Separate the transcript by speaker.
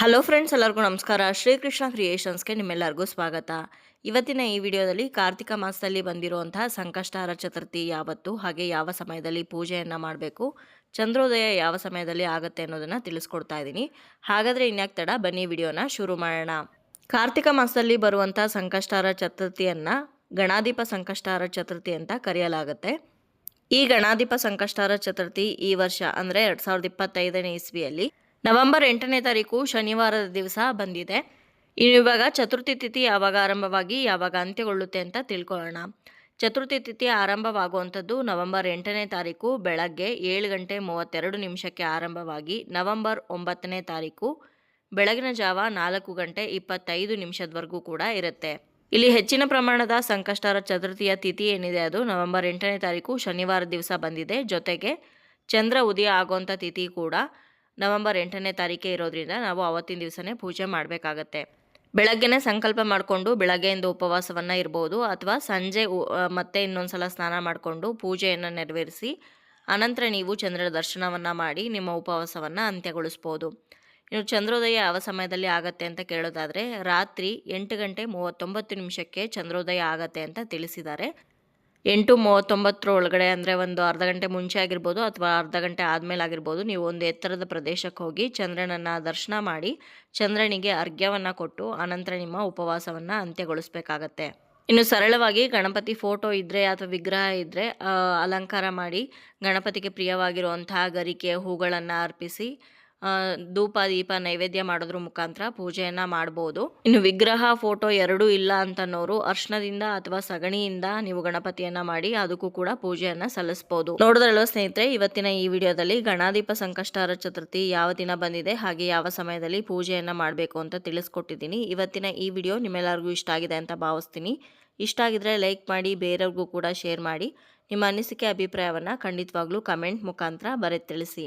Speaker 1: Hello friends ಎಲ್ಲರಿಗೂ ನಮಸ್ಕಾರ. ಶ್ರೀಕೃಷ್ಣ ಕ್ರಿಯೇಷನ್ಸ್ಗೆ ನಿಮ್ಮೆಲ್ಲರಿಗೂ ಸ್ವಾಗತ. ಇವತ್ತಿನ ಈ ವಿಡಿಯೋದಲ್ಲಿ ಕಾರ್ತಿಕ ಮಾಸದಲ್ಲಿ ಬಂದಿರುವಂತಹ ಸಂಕಷ್ಟಾರ ಚತುರ್ಥಿ ಯಾವತ್ತು, ಹಾಗೆ ಯಾವ ಸಮಯದಲ್ಲಿ ಪೂಜೆಯನ್ನು ಮಾಡಬೇಕು, ಚಂದ್ರೋದಯ ಯಾವ ಸಮಯದಲ್ಲಿ ಆಗುತ್ತೆ ಅನ್ನೋದನ್ನು ತಿಳಿಸ್ಕೊಡ್ತಾ ಇದ್ದೀನಿ ಹಾಗಾದರೆ ಇನ್ಯಾಕೆ ತಡ, ಬನ್ನಿ ವಿಡಿಯೋನ ಶುರು ಮಾಡೋಣ. ಕಾರ್ತಿಕ ಮಾಸದಲ್ಲಿ ಬರುವಂಥ ಸಂಕಷ್ಟಾರ ಚತುರ್ಥಿಯನ್ನು ಗಣಾದೀಪ ಸಂಕಷ್ಟಾರ ಚತುರ್ಥಿ ಅಂತ ಕರೆಯಲಾಗುತ್ತೆ. ಈ ಗಣಾಧಿಪ ಸಂಕಷ್ಟಾರ ಚತುರ್ಥಿ ಈ ವರ್ಷ ಅಂದರೆ ಎರಡು ಸಾವಿರದ ಇಪ್ಪತ್ತೈದನೇ ಇಸ್ವಿಯಲ್ಲಿ ನವೆಂಬರ್ ಎಂಟನೇ ತಾರೀಕು ಶನಿವಾರದ ದಿವಸ ಬಂದಿದೆ. ಇವಾಗ ಚತುರ್ಥಿ ತಿಥಿ ಯಾವಾಗ ಆರಂಭವಾಗಿ, ಯಾವಾಗ ಅಂತ್ಯಗೊಳ್ಳುತ್ತೆ ಅಂತ ತಿಳ್ಕೊಳ್ಳೋಣ. ಚತುರ್ಥಿ ತಿಥಿ ಆರಂಭವಾಗುವಂಥದ್ದು ನವೆಂಬರ್ ಎಂಟನೇ ತಾರೀಕು, ಬೆಳಗ್ಗೆ ಏಳು ಗಂಟೆ ಮೂವತ್ತೆರಡು ನಿಮಿಷಕ್ಕೆ ಆರಂಭವಾಗಿ ನವೆಂಬರ್ ಒಂಬತ್ತನೇ ತಾರೀಕು, ಬೆಳಗಿನ ಜಾವ ನಾಲ್ಕು ಗಂಟೆ ಇಪ್ಪತ್ತೈದು ನಿಮಿಷದವರೆಗೂ ಕೂಡ ಇರುತ್ತೆ. ಇಲ್ಲಿ ಹೆಚ್ಚಿನ ಪ್ರಮಾಣದ ಸಂಕಷ್ಟರ ಚತುರ್ಥಿಯ ತಿಥಿ ಏನಿದೆ ಅದು ನವೆಂಬರ್ ಎಂಟನೇ ತಾರೀಕು ಶನಿವಾರ ದಿವಸ ಬಂದಿದೆ. ಜೊತೆಗೆ ಚಂದ್ರ ಉದಯ ಆಗುವಂಥ ತಿಥಿ ಕೂಡ ನವೆಂಬರ್ ಎಂಟನೇ ತಾರೀಕೆ ಇರೋದ್ರಿಂದ ನಾವು ಅವತ್ತಿನ ದಿವಸನೇ ಪೂಜೆ ಮಾಡಬೇಕಾಗತ್ತೆ. ಬೆಳಗ್ಗೆನೇ ಸಂಕಲ್ಪ ಮಾಡಿಕೊಂಡು ಬೆಳಗ್ಗೆಯಿಂದ ಉಪವಾಸವನ್ನು ಇರ್ಬೋದು ಅಥವಾ ಸಂಜೆ ಮತ್ತೆ ಇನ್ನೊಂದು ಸಲ ಸ್ನಾನ ಮಾಡಿಕೊಂಡು ಪೂಜೆಯನ್ನು ನೆರವೇರಿಸಿ ಅನಂತರ ನೀವು ಚಂದ್ರನ ದರ್ಶನವನ್ನು ಮಾಡಿ ನಿಮ್ಮ ಉಪವಾಸವನ್ನು ಅಂತ್ಯಗೊಳಿಸ್ಬೋದು. ಇನ್ನು ಚಂದ್ರೋದಯ ಯಾವ ಸಮಯದಲ್ಲಿ ಆಗತ್ತೆ ಅಂತ ಕೇಳೋದಾದರೆ ರಾತ್ರಿ ಎಂಟು ಗಂಟೆ ಮೂವತ್ತೊಂಬತ್ತು ನಿಮಿಷಕ್ಕೆ ಚಂದ್ರೋದಯ ಆಗತ್ತೆ ಅಂತ ತಿಳಿಸಿದ್ದಾರೆ. ಎಂಟು ಮೂವತ್ತೊಂಬತ್ತರ ಒಳಗಡೆ ಅಂದರೆ ಒಂದು ಅರ್ಧ ಗಂಟೆ ಮುಂಚೆ ಆಗಿರ್ಬೋದು ಅಥವಾ ಅರ್ಧ ಗಂಟೆ ಆದಮೇಲೆ ಆಗಿರ್ಬೋದು, ನೀವು ಒಂದು ಎತ್ತರದ ಪ್ರದೇಶಕ್ಕೆ ಹೋಗಿ ಚಂದ್ರನನ್ನು ದರ್ಶನ ಮಾಡಿ, ಚಂದ್ರನಿಗೆ ಅರ್ಘ್ಯವನ್ನು ಕೊಟ್ಟು ಆನಂತರ ನಿಮ್ಮ ಉಪವಾಸವನ್ನು ಅಂತ್ಯಗೊಳಿಸಬೇಕಾಗತ್ತೆ. ಇನ್ನು ಸರಳವಾಗಿ ಗಣಪತಿ ಫೋಟೋ ಇದ್ದರೆ ಅಥವಾ ವಿಗ್ರಹ ಇದ್ದರೆ ಅಲಂಕಾರ ಮಾಡಿ ಗಣಪತಿಗೆ ಪ್ರಿಯವಾಗಿರುವಂತಹ ಗರಿಕೆ ಹೂಗಳನ್ನು ಅರ್ಪಿಸಿ ಧೂಪ, ದೀಪ ನೈವೇದ್ಯ ಮಾಡೋದ್ರ ಮುಖಾಂತರ ಪೂಜೆಯನ್ನ ಮಾಡ್ಬೋದು. ಇನ್ನು ವಿಗ್ರಹ, ಫೋಟೋ ಎರಡೂ ಇಲ್ಲ ಅಂತನೋರು ಅರ್ಶನದಿಂದ ಅಥವಾ ಸಗಣಿಯಿಂದ ನೀವು ಗಣಪತಿಯನ್ನ ಮಾಡಿ ಅದಕ್ಕೂ ಕೂಡ ಪೂಜೆಯನ್ನ ಸಲ್ಲಿಸಬಹುದು ನೋಡಿದ್ರಲ್ವ ಸ್ನೇಹಿತರೆ, ಇವತ್ತಿನ ಈ ವಿಡಿಯೋದಲ್ಲಿ ಗಣಾದೀಪ ಸಂಕಷ್ಟಾರ ಚತುರ್ಥಿ ಯಾವ ದಿನ ಬಂದಿದೆ, ಹಾಗೆ ಯಾವ ಸಮಯದಲ್ಲಿ ಪೂಜೆಯನ್ನ ಮಾಡಬೇಕು ಅಂತ ತಿಳಿಸ್ಕೊಟ್ಟಿದ್ದೀನಿ. ಇವತ್ತಿನ ಈ ವಿಡಿಯೋ ನಿಮ್ಮೆಲ್ಲರಿಗೂ ಇಷ್ಟ ಆಗಿದೆ ಅಂತ ಭಾವಿಸ್ತೀನಿ. ಇಷ್ಟ ಆಗಿದ್ರೆ ಲೈಕ್ ಮಾಡಿ, ಬೇರೆಯವ್ರಿಗೂ ಕೂಡ ಶೇರ್ ಮಾಡಿ. ನಿಮ್ಮ ಅನಿಸಿಕೆ, ಅಭಿಪ್ರಾಯವನ್ನು ಖಂಡಿತವಾಗ್ಲೂ ಕಮೆಂಟ್ ಮುಖಾಂತರ ಬರೆದು ತಿಳಿಸಿ.